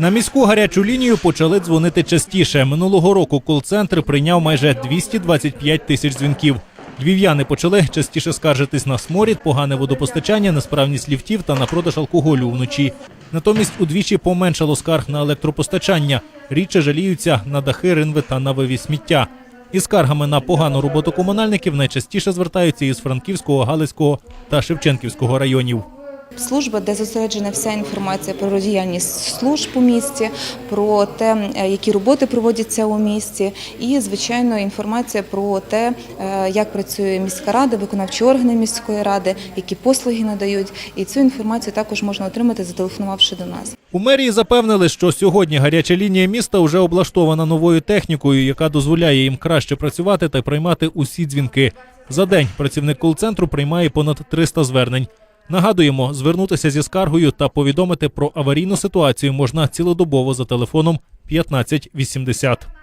На міську гарячу лінію почали дзвонити частіше. Минулого року кол-центр прийняв майже 225 тисяч дзвінків. Львів'яни почали частіше скаржитись на сморід, погане водопостачання, несправність ліфтів та на продаж алкоголю вночі. Натомість удвічі поменшало скарг на електропостачання. Рідше жаліються на дахи, ринви та на вивіз сміття. Із скаргами на погану роботу комунальників найчастіше звертаються із Франківського, Галицького та Шевченківського районів. Служба, де зосереджена вся інформація про діяльність служб у місті, про те, е, які роботи проводяться у місті, і звичайно інформація про те, е, як працює міська рада, виконавчі органи міської ради, які послуги надають. І цю інформацію також можна отримати, зателефонувавши до нас. У мерії запевнили, що сьогодні гаряча лінія міста вже облаштована новою технікою, яка дозволяє їм краще працювати та приймати усі дзвінки. За день працівник кол-центру приймає понад 300 звернень. Нагадуємо, звернутися зі скаргою та повідомити про аварійну ситуацію можна цілодобово за телефоном 1580.